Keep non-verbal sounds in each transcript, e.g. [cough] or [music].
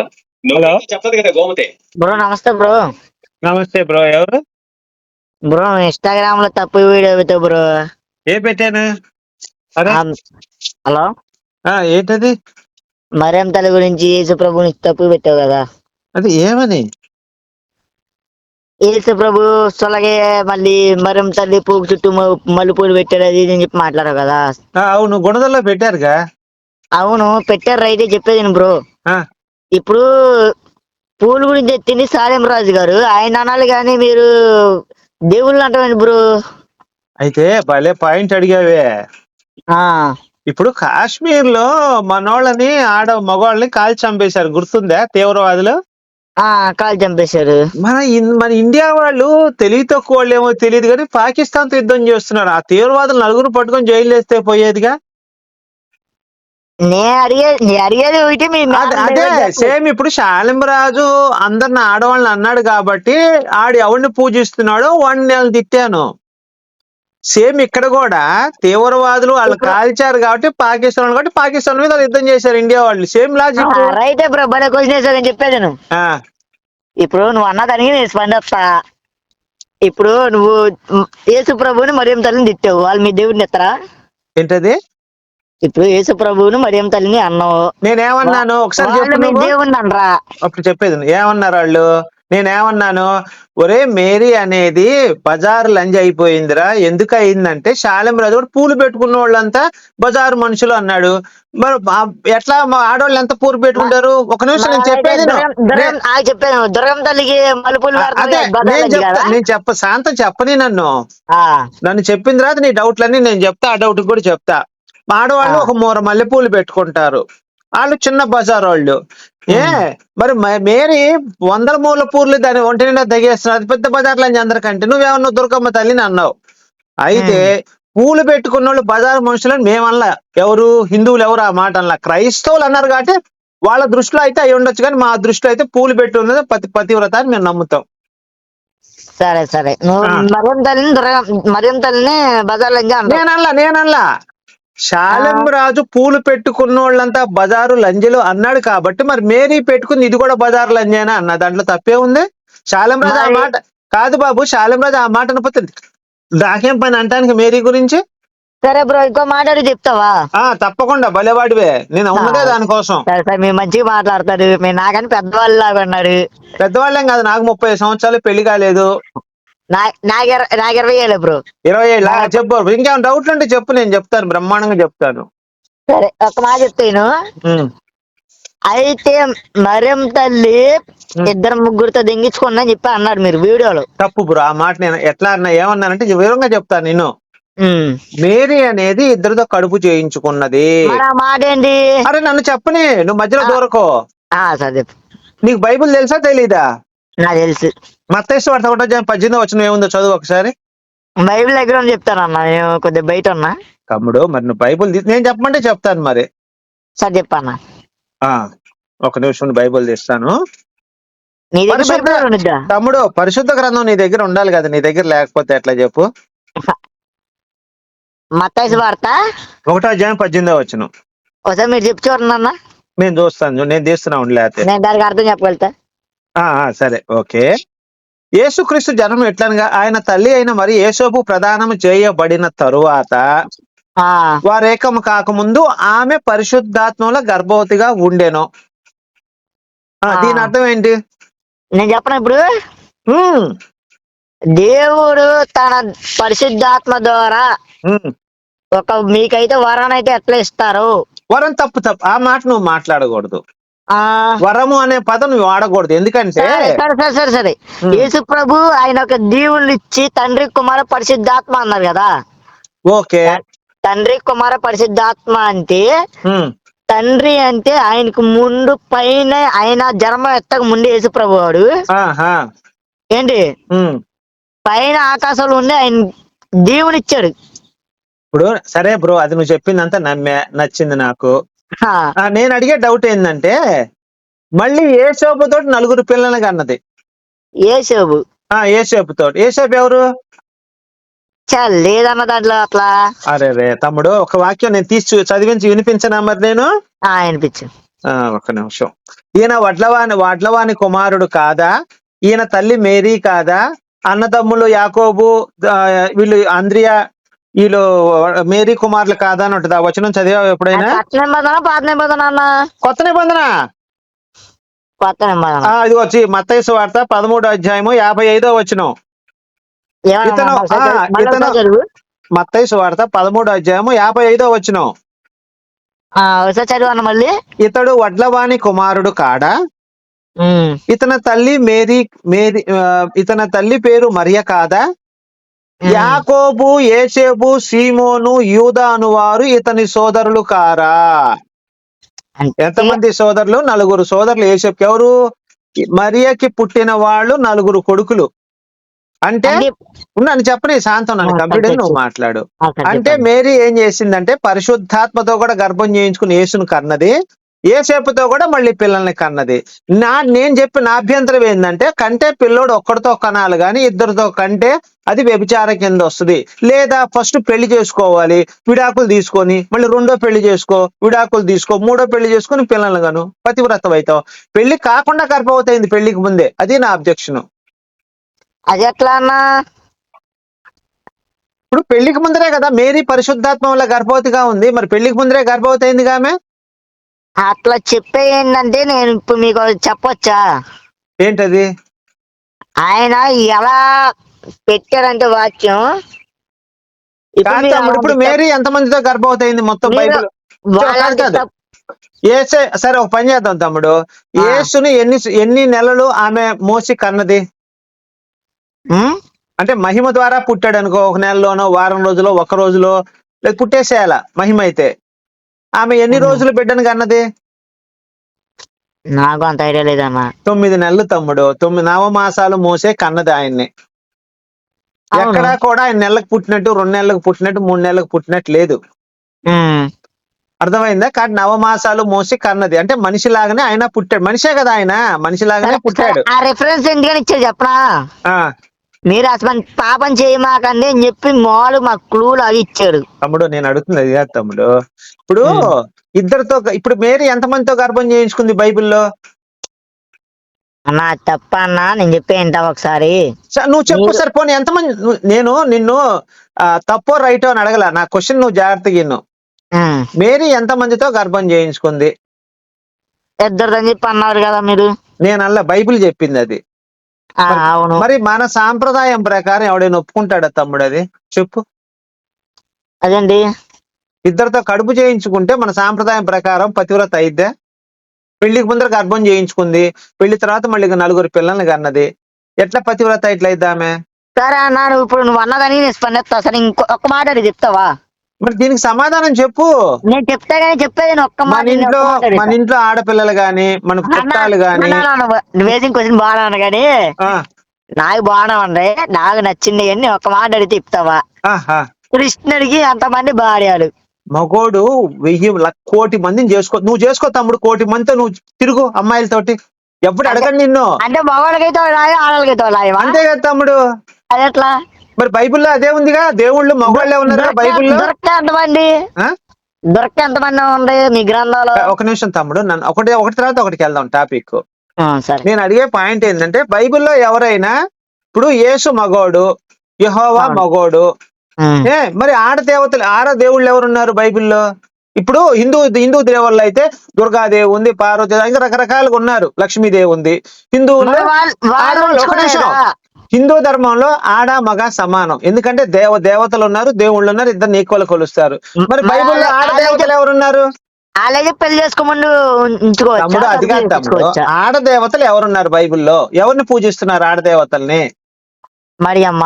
Hello చెప్పదు కదా గోమతే. బ్రో నమస్తే బ్రో. నమస్తే బ్రో ఎవరు? బ్రో ఇన్స్టాగ్రామ్లో తప్పు వీడియో పెట్టావు బ్రో. ఏ పెట్టాను అరే. హలో? ఆ, ఏంటది? మరేం తల్లి గురించి యేసు ప్రభుని తప్పు పెట్టావు కదా. అది ఏమని? యేసు ప్రభు సొలగే మళ్ళీ మరేం తల్లి పూకు చుట్టూ మల్లెపూలు పెట్టాడు అది అని చెప్పి మాట్లాడావు కదా. అవును గుణదల్లో పెట్టారుగా. అవును పెట్టారు రైతే చెప్పేది బ్రో. ఆ, ఇప్పుడు పూలు గురించి ఎత్తింది సాలెం రాజు గారు. ఆయన అనాలి కానీ మీరు దేవుళ్ళు అంటారండి బ్రో? అయితే భలే పాయింట్ అడిగావే. ఆ. ఇప్పుడు కాశ్మీర్లో మనోళ్ళని ఆడ మగవాళ్ళని కాల్చి చంపేశారు. గుర్తుందా తీవ్రవాదులు? ఆ కాలు చంపేశారు. మన మన ఇండియా వాళ్ళు తెలివి తక్కువ వాళ్ళు ఏమో తెలియదు కానీ పాకిస్తాన్తో యుద్ధం చేస్తున్నారు. ఆ తీవ్రవాదులు నలుగురు పట్టుకొని జైలు వేస్తే పోయేదిగా? సేమ్ ఇప్పుడు శాలింరాజు అందరిని ఆడవాళ్ళని అన్నాడు కాబట్టి ఆడు ఎవరిని పూజిస్తున్నాడో వాడిని నేను తిట్టాను. సేమ్ ఇక్కడ కూడా తీవ్రవాదులు వాళ్ళు కాల్చారు కాబట్టి పాకిస్తాన్ కాబట్టి పాకిస్తాన్ మీద యుద్ధం చేశారు ఇండియా వాళ్ళు. Same logic. రైట్ బ్రో భలే క్వశ్చన్ వేసావు నేను చెప్పేది నేను ఇప్పుడు నువ్వు అన్నదానికి నేను స్పందిస్తా. ఇప్పుడు నువ్వు యేసు ప్రభువుని మరియం తల్లిని తిట్టావు వాళ్ళు మీ దేవుడిని ఎత్తరా ఏంటది? ఇప్పుడు యేసు ప్రభువుని మరియం తల్లిని అన్నావు. నేనేమన్నాను? ఒకసారి చెప్పు నువ్వు. అప్పుడు చెప్పేది నువ్వు. ఏమన్నారు వాళ్ళు? నేనేమన్నాను? ఒరే మేరీ అనేది బజారు లంజ్ అయిపోయిందిరా. ఎందుకు అయిందంటే శాలెం రాజు కూడా పూలు పెట్టుకున్న వాళ్ళంతా బజారు మనుషులు అన్నాడు. మరి ఆ- ఎట్లా మా ఆడవాళ్ళు ఎంత పూలు పెట్టుకుంటారు? ఒక నిమిషం నేను చెప్పేది విను. దుర్గం- దుర్గం- ఆ చెప్పాను. దుర్గం తల్లికి మలుపులు నే- అదే నేను చెప్తా నేను చెప్ప శాంతం చెప్పని నన్ను. నన్ను చెప్పిన తర్వాత నీ డౌట్లన్నీ నేను చెప్తా ఆ డౌట్ కూడా చెప్తా. ఆడవాళ్ళు. ఒక మూర మల్లెపూలు పెట్టుకుంటారు. వాళ్ళు చిన్న బజార్ వాళ్ళు ఏ మరి మేరీ వందల మూల పూర్లు దాని ఒంటి నిండా తగేస్తున్నారు అది పెద్ద బజార్లో అని అందరికంటే. నువ్వేమన్నా దుర్గమ్మ తల్లిని అన్నావు. అయితే పూలు పెట్టుకున్న వాళ్ళు బజార్ మనుషులని మేమల్లా ఎవరు? హిందువులు ఎవరు ఆ మాట అలా క్రైస్తవులు అన్నారు కాబట్టి వాళ్ళ దృష్టిలో అయితే అయి ఉండొచ్చు కానీ మా దృష్టిలో అయితే పూలు పెట్టి ఉన్నది పతి పతివ్రత అని మేము నమ్ముతాం. సరే సరే. నువ్వు. మరియం తల్లిని మరియం తల్లిని నేనల్లా నేనల్లా శాలెం రాజు పూలు పెట్టుకున్న వాళ్ళంతా బజారు లంజలు అన్నాడు కాబట్టి మరి మేరీ పెట్టుకుంది ఇది కూడా బజారు లంజేనా అన్న దాంట్లో తప్పే ఉంది. శాలెం రాజు ఆ మాట కాదు బాబు శాలెం రాజు ఆ మాట అనపోతుంది. నాకేం పని అంటానికి మేరీ గురించి? సరే బ్రో ఇంకో మాట్లాడి చెప్తావా? ఆ తప్పకుండా భలేవాడివే. నేను ఉన్నదే దానికోసం. మీరు మంచిగా మాట్లాడతారు మీరు నాకని పెద్దవాళ్ళు లాగా ఉన్నారు పెద్దవాళ్ళేం కాదు నాకు ముప్పై సంవత్సరాలు పెళ్ళి కాలేదు. నాకు ఇర- నాకు ఇరవై ఏళ్ళు బ్రో ఇరవై ఏళ్ళ చెప్పు ఇంకేమైనా డౌట్లు ఉంటే చెప్పు నేను చెప్తాను బ్రహ్మాండంగా చెప్తాను. సరే ఒక మాట చెప్తాను. అయితే మరియం తల్లి ఇద్దరు ముగ్గురితో దెంగించుకున్నా అని చెప్పి అన్నారు మీరు వీడియోలో. తప్పు బ్రో ఆ మాట నేను ఎట్లా అన్నా ఏమన్నానంటే వివరంగా చెప్తాను నేను. మేరీ అనేది ఇద్దరితో కడుపు చేయించుకున్నది. మరి మాట ఏంటి? అరే నన్ను చెప్పని నువ్వు మధ్యలో దూరకో. సరే నీకు బైబిల్ తెలుసా తెలీదా? నాకు తెలుసు. మత్తేసు వార్త ఒకటో పద్దెనిమిది వచ్చిన ఏముందో చదువు ఒకసారి. బైబిల్ దగ్గర చెప్తానన్నా నేను కొద్దిగా బయట ఉన్నా. తమ్ముడు మరి నువ్వు బైబిల్ తీ- నేను చెప్పమంటే చెప్తాను మరి. సరే చెప్పన్నా. ఆ ఒక నిమిషం బైబిల్ తీస్తాను. తమ్ముడు పరిశుద్ధ గ్రంథం నీ దగ్గర ఉండాలి కదా నీ దగ్గర లేకపోతే ఎట్లా చెప్పు? మత్తాయి వార్త. ఒకటో అధ్యాయం పద్దెనిమిదో వచ్చిన. ఒకసారి మీరు చెప్పు చూడండి నేను చూస్తాను నేను తీస్తున్నా ఉండలేతే నేను దానికి అర్థం చెప్పగలుగుతా. ఆ, ఆ, సరే ఓకే. యేసుక్రీస్తు జన్మ ఎట్లనగా ఆయన తల్లి అయిన మరి యేసోపు ప్రదానం చేయబడిన తరువాత ఆ, వారేకము కాకముందు ఆమె పరిశుద్ధాత్మలో గర్భవతిగా ఉండెను. ఆ, ఆ. దీని అర్థం ఏంటి? నేను చెప్పను ఇప్పుడు? ఉమ్, దేవుడు తన పరిశుద్ధాత్మ ద్వారా ఉమ్. ఒక మీకైతే వరానైతే ఎట్లా ఇస్తారు? వరం తప్పు తప్పు ఆ మాట నువ్వు మాట్లాడకూడదు. వరము అనే పదం నువ్వు వాడకూడదు. ఎందుకంటే సరే సరే సరే. యేసు ప్రభు ఆయన ఒక దీవులు ఇచ్చి తండ్రి కుమార పరిశుద్ధాత్మ అన్నారు కదా. ఓకే. తండ్రి కుమార పరిశుద్ధాత్మ అంటే తండ్రి అంటే ఆయనకు ముందు పైన ఆయన జన్మ ఎత్తక ముందు యేసు ప్రభు వాడు ఏంటి. పైన ఆకాశంలో ఉండి ఆయన దేవుని ఇచ్చాడు ఇప్పుడు సరే బ్రో అది నువ్వు చెప్పిందంతా నమ్మే నచ్చింది నాకు. నేను అడిగే డౌట్ ఏంటంటే మళ్ళీ ఏ తోటి నలుగురు పిల్లలకి అన్నది యేసోబు ఆ ఏ తోటి. ఏ ఎవరు? చా లేదన్న దాంట్లో అట్లా. అరే రే తమ్ముడు ఒక వాక్యం నేను తీసి చదివించి వినిపించనా మరి నేను? ఆ, ఒక్క నిమిషం. ఈయన వడ్లవాని వడ్లవాని కుమారుడు కాదా? ఈయన తల్లి మేరీ కాదా? అన్నదమ్ములు యాకోబు వీళ్ళు అంద్రియా వీళ్ళు మేరీ కుమారులు కాదా అని ఉంటుంది ఆ వచనం చదివావు ఎప్పుడైనా కొత్త నిబంధన పాత నిబంధన అన్న కొత్త నిబంధన కొత్త నిబంధన ఆ, ఇది వచ్చి మత్తయి వార్త పదమూడో అధ్యాయము యాభై ఐదో వచనం ఏమన్నా ఇతను- ఆ, చదువు. ఇతను- చదువు. వార్త పదమూడో అధ్యాయము యాభై ఐదో వచనం ఆ, ఒకసారి చదువు అన్న మళ్ళీ ఇతడు వడ్లవాని కుమారుడు కాడా ఉమ్. ఇతని తల్లి మేరీ మేరీ ఆ, ఇతని తల్లి పేరు మరియ కాదా. యాకోబు ఏసేబు సీమోను యూదా అనువారు ఇతని సోదరులు కారా? ఎంతమంది సోదరులు? నలుగురు సోదరులు. ఏసేపు ఎవరు? మరియకి పుట్టిన వాళ్ళు నలుగురు కొడుకులు. అంటే ఉన్నాను చెప్పని శాంతం నన్ను చెప్పు. నువ్వు మాట్లాడు. అంటే. మేరీ ఏం చేసిందంటే పరిశుద్ధాత్మతో కూడా గర్భం చేయించుకుని యేసును కన్నది. ఏసేపుతో కూడా మళ్ళీ పిల్లల్ని కన్నది. నా నేను చెప్పిన అభ్యంతరం ఏంటంటే కంటే పిల్లోడు ఒక్కడితో కనాలి కానీ ఇద్దరితో కంటే అది వ్యభిచార కింద వస్తుంది. లేదా ఫస్ట్ పెళ్ళి చేసుకోవాలి విడాకులు తీసుకొని మళ్ళీ రెండో పెళ్ళి చేసుకో విడాకులు తీసుకో మూడో పెళ్ళి చేసుకొని పిల్లల్ని గాను పతివ్రతం అవుతావు పెళ్ళి కాకుండా గర్భవతి అయింది పెళ్ళికి ముందే. అది నా అబ్జెక్షన్. అది ఎట్లా అన్నా? ఇప్పుడు పెళ్ళికి ముందరే కదా మేరీ పరిశుద్ధాత్మ వల్ల గర్భవతిగా ఉంది. మరి పెళ్ళికి ముందరే గర్భవతి అయింది ఆమె? అట్లా చెప్పే ఏంటంటే నేను ఇప్పుడు మీకు చెప్పొచ్చా? ఏంటది? ఆయన ఎలా పెట్టాడంటే వాక్యం? ఇప్పుడు మీరు ఎంత మందితో గర్భవతి అయింది మొత్తం బైబిల్? కాదు, ఏసే సరే ఒక పని చేద్దాం తమ్ముడు. ఆ. యేసుని ఎన్ని ఎన్ని నెలలు ఆమె మోసి కన్నది? అంటే మహిమ ద్వారా పుట్టాడు అనుకో ఒక నెలలోనో వారం రోజులో ఒక రోజులో లేదా పుట్టేసేయాల మహిమ అయితే? ఆమె ఎన్ని. రోజులు బిడ్డను కన్నది? నాకు అంత ఐడియా లేదన్నా తొమ్మిది నెలలు తమ్ముడు. తొమ్మిది నవమాసాలు మోసే కన్నది ఆయన్ని. ఎక్కడా కూడా ఆయన నెలకు పుట్టినట్టు రెండు నెలలకు పుట్టినట్టు మూడు నెలలకు పుట్టినట్టు లేదు. అర్థమైందా? కానీ నవమాసాలు మోసి కన్నది. అంటే మనిషి లాగానే ఆయన పుట్టాడు. మనిషే కదా ఆయన. మనిషి లాగానే పుట్టాడు. ఆ రిఫరెన్స్ ఎందుకని ఇచ్చారు చెప్పనా? ఆ. మీరు అసలు పాపం చేయమాకండి అని చెప్పి మాలు మా క్లూలు అవి ఇచ్చాడు. తమ్ముడు నేను అడుగుతుంది అది కాదు తమ్ముడు. ఇప్పుడు. ఇద్దరితో ఇప్పుడు మేరీ ఎంతమందితో గర్భం చేయించుకుంది బైబిల్లో? అన్న తప్ప అన్న నేను చెప్పే వింటావా ఒకసారి. నువ్వు చెప్పు సరే పోనీ ఎంతమంది నేను నిన్ను తప్పో రైటో అని అడగల. నా క్వశ్చన్ నువ్వు జాగ్రత్తగా ఉమ్. మేరీ ఎంతమందితో గర్భం చేయించుకుంది? ఇద్దరిదని చెప్పి అన్నారు కదా మీరు. నేను అల్ల బైబిల్ చెప్పింది అది. అవును. మరి మన సాంప్రదాయం ప్రకారం ఎవడైనా ఒప్పుకుంటాడా తమ్ముడు అది? చెప్పు. అదండి ఇద్దరితో కడుపు చేయించుకుంటే మన సాంప్రదాయం ప్రకారం పతివ్రత అయిద్దా? పెళ్ళికి ముందర గర్భం చేయించుకుంది పెళ్ళి తర్వాత మళ్ళీ నలుగురు పిల్లల్ని కన్నది. ఎట్లా పతివ్రత ఇట్లా అయిద్దా ఆమె సరే అన్న నువ్వు ఇప్పుడు నువ్వు అన్నదని నేను స్పందిస్తా. సరే ఇంకో ఒక్క మాట చెప్తావా? మరి దీనికి సమాధానం చెప్పు. నేను చెప్తా కానీ చెప్పేది నేను ఒక్క మన ఇంట్లో. మన ఇంట్లో ఆడపిల్లలు గాని మన చుట్టాలు గాని. అన్న, అన్న, అన్న, నువ్వు వేసిన క్వశ్చన్ బాగా ఆ, నాకు బాగానే ఉంది. నాకు నచ్చింది అని ఒక్క మాట అడిగితే చెప్తావా. కృష్ణుడికి అంతమంది భార్యలు. మగోడు వెయ్యి కోటి మందిని చేసుకో నువ్వు చేసుకో తమ్ముడు కోటి మందితో నువ్వు తిరుగు అమ్మాయిలతోటి. ఎప్పుడు అడగండి నిన్ను. అంటే మగవాళ్ళకైతే ఆడవాళ్ళకైతే అంతే కదా తమ్ముడు. అది ఎట్లా? మరి బైబిల్లో అదే ఉందిగా? దేవుళ్ళు మగవాళ్ళే ఉన్నారు బైబిల్లో? ఎంతమంది? ఆ? దొరక్క ఎంతమంది ఉంది మీ గ్రంథాలు ఒక నిమిషం తమ్ముడు నన్ను ఒకటి ఒకటి తర్వాత ఒకటికి వెళ్దాం టాపిక్. నేను అడిగే పాయింట్ ఏంటంటే బైబిల్లో ఎవరైనా ఇప్పుడు యేసు మగోడు యెహోవా. మగోడు. ఏ మరి ఆడ దేవతలు ఆడ దేవుళ్ళు ఎవరున్నారు బైబిల్లో? ఇప్పుడు హిందూ హిందూ దేవుళ్ళు అయితే దుర్గాదేవి ఉంది పార్వతి ఇంకా రకరకాలుగా ఉన్నారు లక్ష్మీదేవి ఉంది. హిందువుల్లో హిందూ ధర్మంలో ఆడ మగ సమానం. ఎందుకంటే దేవ దేవతలు ఉన్నారు దేవుళ్ళు ఉన్నారు ఇద్దరు ఈక్వల్ కొలుస్తారు. మరి బైబిల్లో ఆడ దేవతలు ఎవరున్నారు? అలాగే పెళ్ళి చేసుకోమండు తమ్ముడు అది కాదు తమ్ముడు ఉంచుకోవచ్చా? ఆడ దేవతలు ఎవరున్నారు బైబిల్లో? ఎవరిని పూజిస్తున్నారు ఆడ దేవతల్ని? మరి అమ్మ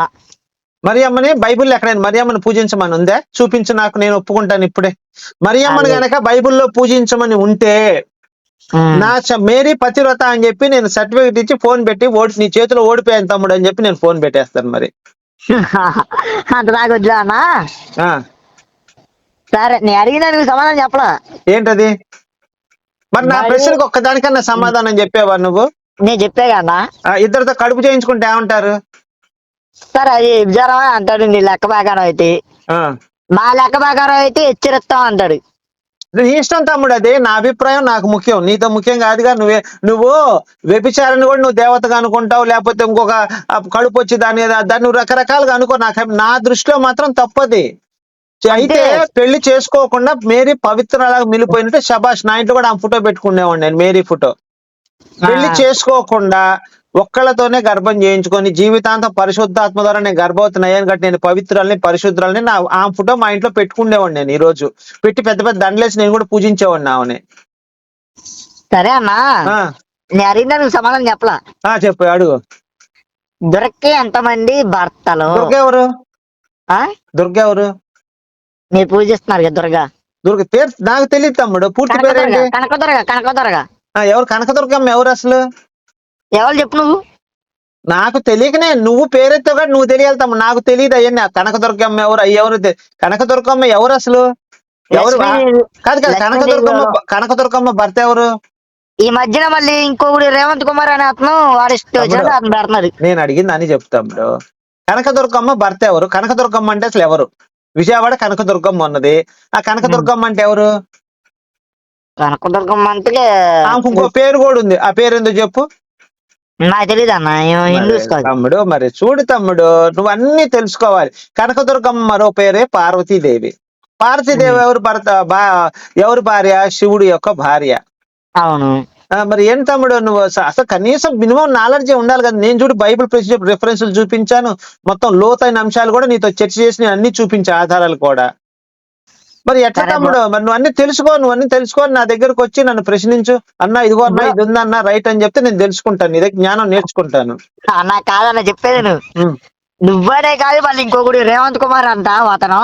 మరియమ్మని బైబిల్లో ఎక్కడైనా మరియమ్మని పూజించమని ఉందా? చూపించు నాకు నేను ఒప్పుకుంటాను ఇప్పుడే. మరియమ్మని. గనక బైబిల్లో పూజించమని ఉంటే. నా మేరీ పతివ్రత అని చెప్పి నేను సర్టిఫికెట్ ఇచ్చి ఫోన్ పెట్టి ఓడి నీ చేతిలో ఓడిపోయాను తమ్ముడు అని చెప్పి నేను ఫోన్ పెట్టేస్తాను మరి. [laughs] అంత అన్న? సరే నేను అడిగిన సమాధానం చెప్పలా? ఏంటది? మరి నా ప్రశ్నకు ఒక్కదానికన్నా సమాధానం చెప్పేవా నువ్వు? నేను చెప్పే ఆ, ఇద్దరితో కడుపు చేయించుకుంటే ఏమంటారు? సరే అది విచారమా? అంటాడు నీ లెక్క ప్రకారం అయితే. మా లెక్క ప్రకారం అయితే హెచ్చరిస్తాం అంటాడు. నీ ఇష్టం తమ్ముడు అది. నా అభిప్రాయం నాకు ముఖ్యం. నీతో ముఖ్యం కాదుగా నువ్వే నువ్వు వ్యభిచారాన్ని కూడా నువ్వు దేవతగా అనుకుంటావు. లేకపోతే ఇంకొక కడుపు వచ్చి దాని దాన్ని నువ్వు రకరకాలుగా అనుకో. నాకు నా దృష్టిలో మాత్రం తప్పది. అయితే పెళ్ళి చేసుకోకుండా మేరీ పవిత్రలాగా మిలిపోయినట్టు శబాష్ నా ఇంట్లో కూడా ఆ ఫోటో పెట్టుకునేవాడిని నేను మేరీ ఫోటో. పెళ్ళి. చేసుకోకుండా ఒక్కళ్ళతోనే గర్భం చేయించుకొని జీవితాంతం పరిశుద్ధాత్మ ద్వారా నేను గర్భవతిని అయ్యాను కాబట్టి నేను పవిత్రాలని పరిశుద్ధాలని నా ఆ ఫోటో మా ఇంట్లో పెట్టుకునేవాడిని నేను ఈ రోజు పెట్టి పెద్ద పెద్ద దండలేసి నేను కూడా పూజించేవాడిని ఆమెని. సరే అన్నా. నేను అడిగినా నువ్వు సమాధానం చెప్పలా? ఆ, చెప్పు అడుగు. దొరకే ఎంతమంది భర్తలు? దుర్గ ఎవరు ఆ? దుర్గ ఎవరు మీరు పూజిస్తున్నారు కదా దుర్గా? దుర్గ పేరు నాకు తెలియదు తమ్ముడు. పూర్తి పేరేంటి? కనకదుర్గ కనకదుర్గ కనకదుర్గ. ఆ, ఎవరు కనకదుర్గమ్మ ఎవరు అసలు? ఎవరు చెప్పు నువ్వు? నాకు తెలియకనే నువ్వు పేరెత్తో కూడా నువ్వు తెలియాలి తమ్ముడు. నాకు తెలియదు అయ్యా కనకదుర్గమ్మ ఎవరు? అయ్యి ఎవరు? తె- కనకదుర్గమ్మ ఎవరు అసలు? ఎవరు కాదు కాదు లక్ష్మీదేవి కనకదుర్గమ్మ ఎవరు? కనకదుర్గమ్మ భర్త ఎవరు? ఈ మధ్యన మళ్ళీ ఇంకొకటి రేవంత్ కుమార్ అనే అతను వాడి అతను పెడుతున్నారు నేను అడిగింది అని చెప్తాడు కనకదుర్గమ్మ భర్త ఎవరు? కనకదుర్గమ్మ అంటే అసలు ఎవరు? విజయవాడ కనకదుర్గమ్మ ఉన్నది ఆ కనకదుర్గమ్మ అంటే ఎవరు? కనకదుర్గమ్మ అంటే ఇంకో పేరు కూడా ఉంది. ఆ పేరు ఎందుకు చెప్పు. నాకు తెలియదు అన్న హిందూస్ తమ్ముడు మరి చూడు తమ్ముడు నువ్వు అన్ని తెలుసుకోవాలి. కనకదుర్గమ్మ మరో పేరే పార్వతీదేవి. పార్వతీదేవి ఎవరు భర్త బా ఎవరు భార్య? శివుడు యొక్క భార్య. అవును. మరి ఏం తమ్ముడు నువ్వు అస- అసలు కనీసం మినిమం నాలెడ్జ్ ఉండాలి కదా. నేను చూడు బైబిల్ రిఫరెన్స్లు చూపించాను. మొత్తం లోతైన అంశాలు కూడా నీతో చర్చ చేసి నేను అన్ని చూపించా ఆధారాలు కూడా. మరి ఎట్లా తమ్ముడు? మరి నువ్వు అన్ని తెలుసుకో నువ్వు అన్ని తెలుసుకొని నా దగ్గరకు వచ్చి నన్ను ప్రశ్నించు. అన్న ఇదిగో అన్న ఇది ఉందన్న రైట్ అని చెప్తే నేను తెలుసుకుంటాను. నీ దగ్గర జ్ఞానం నేర్చుకుంటాను. అన్న కాదన్న చెప్పేది నువ్వు. నువ్వనే కాదు మళ్ళీ ఇంకొకటి రేవంత్ కుమార్ అంట అతను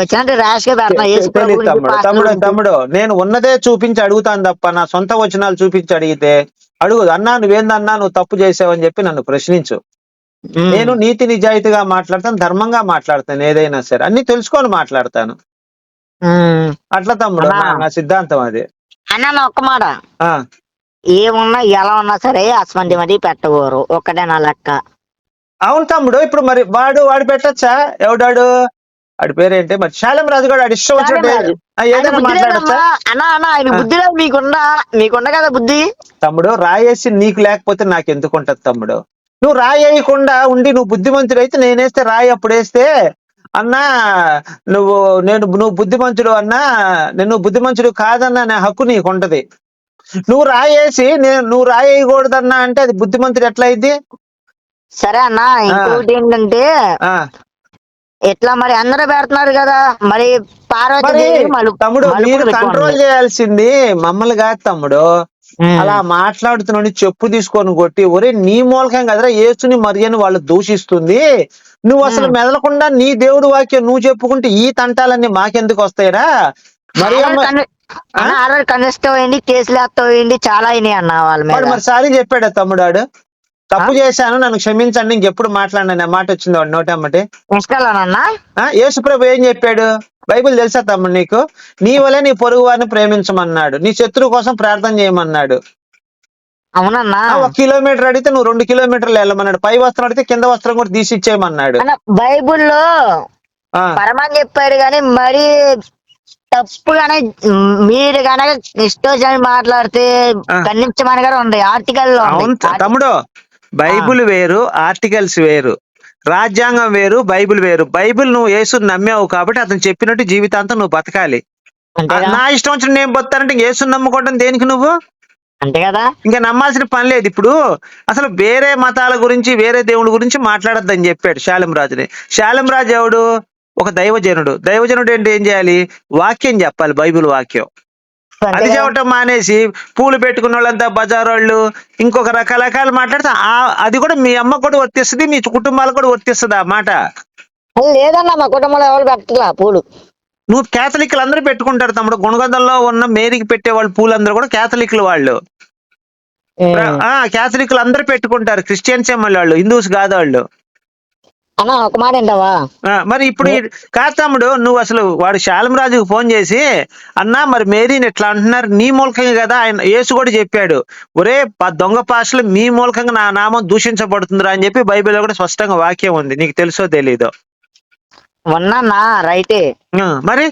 వచ్చినట్టు ర్యాష్గా పెడతా తమ్ముడు. తమ్ముడు నేను ఉన్నదే చూపించి అడుగుతాను తప్ప నా సొంత వచనాలు చూపించి అడిగితే అడుగు. అన్నా నువ్వేందన్నా నువ్వు తప్పు చేసావని చెప్పి నన్ను ప్రశ్నించు. నేను నీతి నిజాయితీగా మాట్లాడతాను ధర్మంగా మాట్లాడతాను ఏదైనా సరే. అన్ని తెలుసుకొని మాట్లాడతాను. అట్లా తమ్ముడు అన్నా. నా- సిద్ధాంతం అది. అన్న నా ఒక్క మాట. ఆ. ఏమున్నా ఎలా ఉన్నా సరే అస్మంది మది పెట్టకూరు ఒక్కటే నా లెక్క. అవును తమ్ముడు ఇప్పుడు మరి వాడు వాడు పెట్టచ్చా? ఎవడాడు? వాడి పేరేంటి? మరి శాలం రాజు గారు వాడి ఇష్టం వచ్చినట్టు శాలం రాజు. ఆ, ఆయన ఏదైనా బుద్ధి మాట్లాడచ్చా? లేదమ్మా. అన్న అన్న ఆయన. బుద్ధి లేదు మీకుందా మీకుండ కదా బుద్ధి. తమ్ముడు రాయేసి నీకు లేకపోతే నాకు ఎందుకు ఉంటది తమ్ముడు? నువ్వు రాయి వేయకుండా ఉండి నువ్వు బుద్ధిమంతుడు అయితే నేనేస్తే రాయి అప్పుడు వేస్తే అన్నా నువ్వు నేను నువ్వు బుద్ధిమంతుడు అన్నా నేను బుద్ధిమంతుడు కాదన్న అనే హక్కు నీకు ఉంటది నువ్వు రాయేసి నేను నువ్వు రాయి వేయకూడదన్నా అంటే అది బుద్ధిమంతుడు ఎట్లా అయింది సరే అన్న ఇంకోటి ఏంటంటే ఎట్లా మరి అందరూ పెడుతున్నారు కదా మరి మలు- తమ్ముడు మీరు. కంట్రోల్ చేయాల్సింది మమ్మల్ని కాదు తమ్ముడు. అలా మాట్లాడుతున్నాడు చెప్పు తీసుకొని కొట్టి ఒరే నీ మూలకం కదరా ఏసుని మరియని వాళ్ళు దూషిస్తుంది. నువ్వు అసలు మెదలకుండా నీ దేవుడు వాక్యం నువ్వు చెప్పుకుంటే ఈ తంటాలన్నీ మాకెందుకు వస్తాయిరా? మరి అన్న ఆర్ఆర్ అయింది కేసులు వేస్తాయింది చాలా అయినాయి అన్న వాళ్ళ మరి సారీ చెప్పాడా తమ్ముడాడు? తప్పు చేశాను నన్ను క్షమించండి ఇంకెప్పుడు మాట్లాడినా మాట వచ్చింది వాడు నోటమ్మటి. యేసుప్రభు ఏం చెప్పాడు? బైబిల్ తెలుసా తమ్ముడు నీకు? నీ వలే నీ పొరుగు వారిని ప్రేమించమన్నాడు నీ శత్రువు కోసం ప్రార్థన చేయమన్నాడు. అవునన్నా. ఒక కిలోమీటర్ అడిగితే నువ్వు రెండు కిలోమీటర్లు వెళ్ళమన్నాడు. పై వస్త్రం అడిగితే కింద వస్త్రం కూడా తీసి ఇచ్చేయమన్నాడు. బైబుల్లో పరమని చెప్పాడు కానీ మరి తప్పుగానే మీరు కనుక ఇష్టం మాట్లాడితే. ఖండించమని కూడా ఉంది ఆర్టికల్లో తమ్ముడు బైబిల్ వేరు ఆర్టికల్స్ వేరు. రాజ్యాంగం వేరు బైబిల్ వేరు. బైబిల్ నువ్వు యేసు నమ్మావు కాబట్టి అతను చెప్పినట్టు జీవితాంతం నువ్వు బతకాలి. నా ఇష్టం వచ్చిన నేను బతానంటే యేసు నమ్ముకోవడం దేనికి నువ్వు? అంతే కదా? ఇంకా నమ్మాల్సిన పని లేదు ఇప్పుడు. అసలు వేరే మతాల గురించి వేరే దేవుడి గురించి మాట్లాడొద్దని చెప్పాడు శాలం రాజుని శాలం రాజు ఎవడు? ఒక దైవజనుడు. దైవజనుడు ఏంటి? ఏం చేయాలి? వాక్యం చెప్పాలి బైబిల్ వాక్యం. అది? చెప్పటం మానేసి పూలు పెట్టుకున్న వాళ్ళంతా బజార్ వాళ్ళు ఇంకొక రకరకాలు మాట్లాడితే. ఆ- అది కూడా మీ అమ్మ కూడా వర్తిస్తుంది మీ కుటుంబాలకు కూడా వర్తిస్తుంది ఆ మాట? లేదన్న మా కుటుంబంలో ఎవరు పెట్టలా పూలు? నువ్వు కేథలిక్లు అందరూ పెట్టుకుంటారు తమ్ముడు. గుణగంధంలో ఉన్న మేరీకి పెట్టే వాళ్ళు పూలందరూ కూడా కేథలిక్లు వాళ్ళు. ఆ కేథలిక్లు అందరూ పెట్టుకుంటారు. క్రిస్టియన్స్ మళ్ళీ వాళ్ళు హిందూస్ కాదు వాళ్ళు అన్న ఒక మాట ఏంటవా మరి ఇప్పుడు తమ్ముడు నువ్వు అసలు వాడు శాలంరాజుకు ఫోన్ చేసి అన్నా మరి మేరీని ఇట్లా అంటున్నారు? నీ మూలకంగా కదా ఆయన యేసు కూడా చెప్పాడు. ఒరే దొంగ పాషలు మీ మూలకంగా నా నామం దూషించబడుతుందిరా అని చెప్పి బైబిల్లో కూడా స్పష్టంగా వాక్యం ఉంది. నీకు తెలుసో తెలీదో? ఉన్నా రైటే. మరి?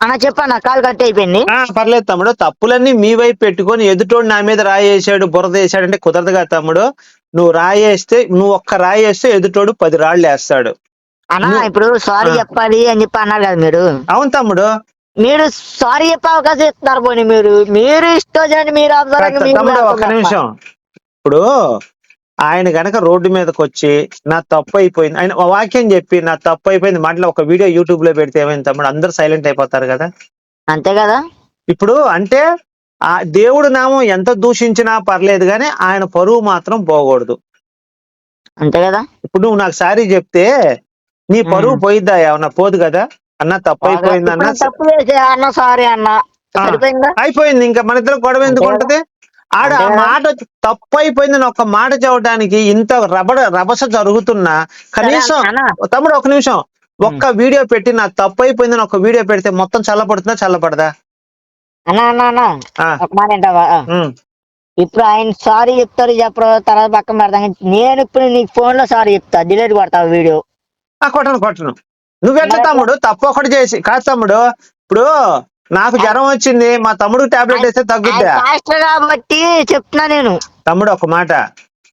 అన్న చెప్పన్న కాల్ కట్ అయిపోయింది. పర్లేదు తమ్ముడు తప్పులన్నీ మీ వైపు పెట్టుకొని ఎదుటోడు నా మీద రాయి వేసాడు బురద వేసాడు అంటే కుదరదుగా తమ్ముడు. నువ్వు రాయి వేస్తే నువ్వు ఒక్క రాయి వేస్తే ఎదుటోడు పది రాళ్ళు వేస్తాడు. అన్న ఇప్పుడు సారీ. చెప్పాలి అని చెప్పి అన్నారు కదా మీరు. అవును తమ్ముడు. మీరు సారీ చెప్పే అవకాశం ఇస్తున్నారు పోనీ మీరు. మీరు ఇష్టం మీరు తమ్ముడు చేస్తున్నారు. నిమిషం. ఇప్పుడు ఆయన గనక రోడ్డు మీదకి వచ్చి నా తప్పు అయిపోయింది. ఆయన ఒక వాక్యం చెప్పి నా తప్పు అయిపోయింది. మాటలో ఒక వీడియో యూట్యూబ్లో పెడితే ఏమైంది తమ్ముడు? అందరూ సైలెంట్ అయిపోతారు కదా. అంతే కదా? ఇప్పుడు అంటే ఆ దేవుడు నామం ఎంత దూషించినా పర్లేదు కానీ ఆయన పరువు మాత్రం పోకూడదు. అంతే కదా? ఇప్పుడు నువ్వు నాకు సారీ చెప్తే నీ పరువు పోయిద్దా? ఏమన్నా పోదు కదా? అన్న తప్పు అయిపోయింది అన్న. తప్పు అన్న సారీ అన్న. అయిపోయింది. ఇంకా మన ఇద్దరు గొడవ ఎందుకు ఉంటది? ఆడ ఆ. మాట తప్పు అయిపోయింది ఒక మాట చెప్పడానికి ఇంత రబడ రభస జరుగుతున్నా కనీసం తమ్ముడు ఒక నిమిషం ఒక్క వీడియో పెట్టి నా తప్పు అయిపోయిందని ఒక వీడియో పెడితే మొత్తం చల్లపడుతుందా చల్లపడదా అన్న అన్న అన్న. ఒక మాట ఏంటావా. ఇప్పుడు ఆయన సారీ చెప్తారు చెప్పరు తర్వాత పక్కన పెడతాం. నేను ఇప్పుడు నీకు ఫోన్లో సారీ చెప్తా. డిలీట్ కొడతా వీడియో? ఆ కొట్టను కొట్టను. నువ్వెట్లా తమ్ముడు? తప్పు ఒకటి చేసి. కాదు తమ్ముడు ఇప్పుడు నాకు జ్వరం వచ్చింది మా తమ్ముడు టాబ్లెట్ వేస్తే తగ్గుద్దా? కాబట్టి చెప్తున్నా నేను. తమ్ముడు ఒక మాట.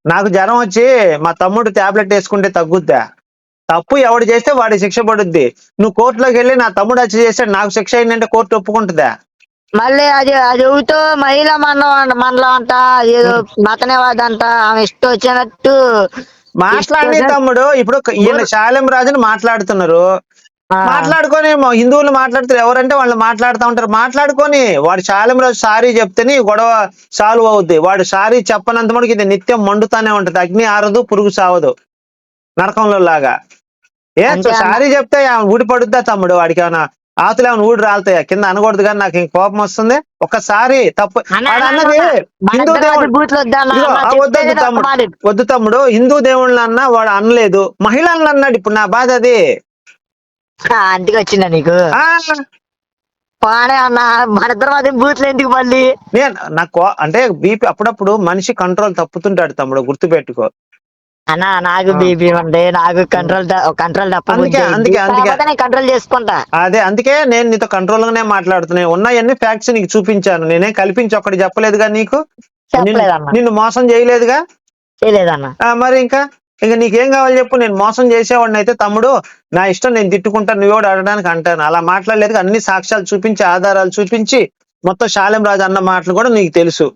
నాకు జ్వరం వచ్చి మా తమ్ముడు టాబ్లెట్ వేసుకుంటే తగ్గుద్దా? తప్పు ఎవడు చేస్తే వాడి శిక్ష పడుద్ది. నువ్వు కోర్టులోకి వెళ్ళి నా తమ్ముడు వచ్చి చేస్తాడు నాకు శిక్ష అయిందంటే కోర్టు ఒప్పుకుంటుందా? మళ్ళీ అది అది ఊతో మహిళా మండలం అంట మండలం అంట ఏదో మతనేవాది అంట ఆమె ఇష్టం వచ్చినట్టు మాట్లాడి తమ్ముడు. ఇప్పుడు ఈయన శాలెం రాజుని మాట్లాడుతున్నారు. మాట్లాడుకొని హిందువులు మాట్లాడుతారు ఎవరంటే వాళ్ళు మాట్లాడుతూ ఉంటారు. మాట్లాడుకొని వాడు శాలెం రాజు సారీ చెప్తేనే గొడవ సాల్వ్ అవుద్ది. వాడు సారీ చెప్పనంత మటుకు ఇది నిత్యం మండుతానే ఉంటది. అగ్ని ఆరదు పురుగు సావదు. నరకంలో లాగా. ఏ. సారీ చెప్తే ఆమె ఊడి పడుద్దా తమ్ముడు? వాడికి ఏమైనా ఆతులు ఏమైనా ఊడి రాలుతాయా? కింద అనకూడదు కానీ నాకు ఇంక కోపం వస్తుంది. ఒక్కసారి తప్పు అన్నది హిందూ దేవుడు వద్దా తమ్ముడు. హిందూ దేవుళ్ళని అన్నా వాడు అనలేదు. మహిళలను అన్నాడు ఇప్పుడు నా బాధ అది. అందుకే వచ్చిందా నీకు? పాడే అన్న బూతులు ఎందుకు మళ్ళీ? నేను నాకు అంటే బీపీ అప్పుడప్పుడు మనిషి కంట్రోల్ తప్పుతుంటాడు తమ్ముడు గుర్తుపెట్టుకో. అన్న నాకు. బీపీ నాకు కంట్రోల్ కంట్రోల్ అందుకే, కంట్రోల్ చేసుకుంటా. అదే అందుకే నేను నీతో కంట్రోల్ గానే మాట్లాడుతున్నా. ఉన్నాయన్ని ఫ్యాక్ట్స్ నీకు చూపించాను. నేనే కల్పించి ఒకటి చెప్పలేదుగా నీకు? నిన్ను- మోసం చేయలేదుగా? చేయలేదన్న. మరి ఇంకా? ఇంకా నీకేం కావాలి చెప్పు? నేను మోసం చేసేవాడిని అయితే తమ్ముడు నా ఇష్టం నేను తిట్టుకుంటాను నువ్వోడు అడగడానికి అంటాను. అలా మాట్లాడలేదు అన్ని సాక్ష్యాలు చూపించి ఆధారాలు చూపించి మొత్తం శాలెం రాజు అన్న మాటలు కూడా నీకు తెలుసు.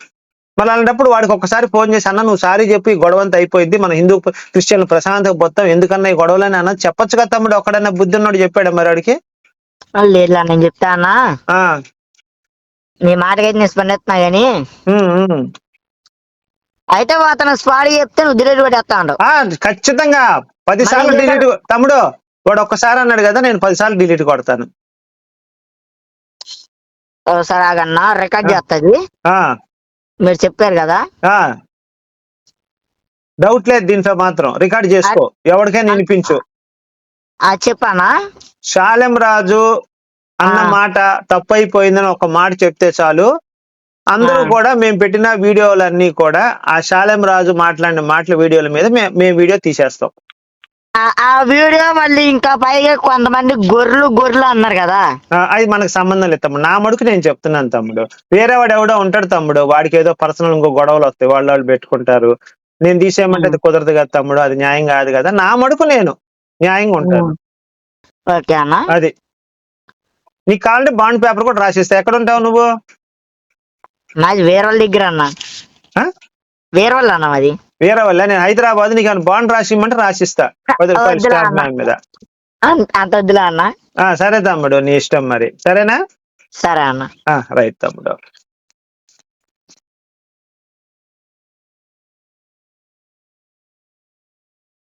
మరి అలాంటప్పుడు వాడికి ఒక్కసారి ఫోన్ చేసి అన్న నువ్వు సారీ చెప్పి ఈ గొడవ అంతా అయిపోయింది. మన హిందూ క్రిస్టియన్లు ప్రశాంతంగా పోతాం ఎందుకన్నా ఈ గొడవలని అన్న? చెప్పొచ్చు కదా తమ్ముడు ఒక్కడన్నా బుద్ధి ఉన్నాడు చెప్పాడు మరి వాడికి లేదు నేను చెప్తా అన్న. ఆ, నీ మాటకైతే నేను స్పందిస్తున్నా గానీ. అయితే అతను స్పాడ్ చెప్తే నువ్వు డిలీట్ ఆ, ఖచ్చితంగా. పది సార్లు డిలీట్ తమ్ముడు వాడు ఒక్కసారి అన్నాడు కదా నేను పది సార్లు డిలీట్ కొడతాను. సరే ఆగన్న రికార్డ్. చేస్తుంది ఆ. మీరు చెప్పారు కదా? ఆ. డౌట్ లేదు దీంట్లో మాత్రం. రికార్డ్ చేసుకో. ఎవరికైనా వినిపించు. చెప్పానా? శాలెం రాజు అన్న. మాట తప్పైపోయిందని ఒక మాట చెప్తే చాలు. అందరూ. కూడా మేము పెట్టిన వీడియోలన్నీ కూడా ఆ శాలెం రాజు మాట్లాడిన మాటల వీడియోల మీద మేము వీడియో తీసేస్తాం. ఆ- వీడియో మళ్ళీ ఇంకా పైగా కొంతమంది గొర్రెలు గొర్రెలు అన్నారు కదా. అది మనకు సంబంధం లేదు తమ్ముడు. నా మడుకు నేను చెప్తున్నాను తమ్ముడు. వేరే వాడు ఎవడో ఉంటాడు తమ్ముడు. వాడికి ఏదో పర్సనల్ ఇంకో గొడవలు వస్తాయి. వాళ్ళు వాళ్ళు పెట్టుకుంటారు. నేను తీసేయమంటే అది కుదరదు కదా తమ్ముడు. అది న్యాయం కాదు కదా. నా మడుకు నేను. న్యాయంగా ఉంటాను. ఓకే అన్న. అది. నీకు కావాలంటే బాండ్ పేపర్ కూడా రాసిస్తా. ఎక్కడ ఉంటావు నువ్వు? నాది వేరే వాళ్ళ దగ్గర అన్న. ఆ? వేరే వాళ్ళు అన్న అది వేరే వల్ల నేను హైదరాబాద్ నీకు బాండ్ రాసిమ్మంటే రాసిస్తా. పది రూపాయలు స్టాంప్ మీద. అంత వద్దులే అన్న. సరే తమ్ముడు నీ ఇష్టం మరి. సరేనా? సరే అన్న. రైట్ తమ్ముడు.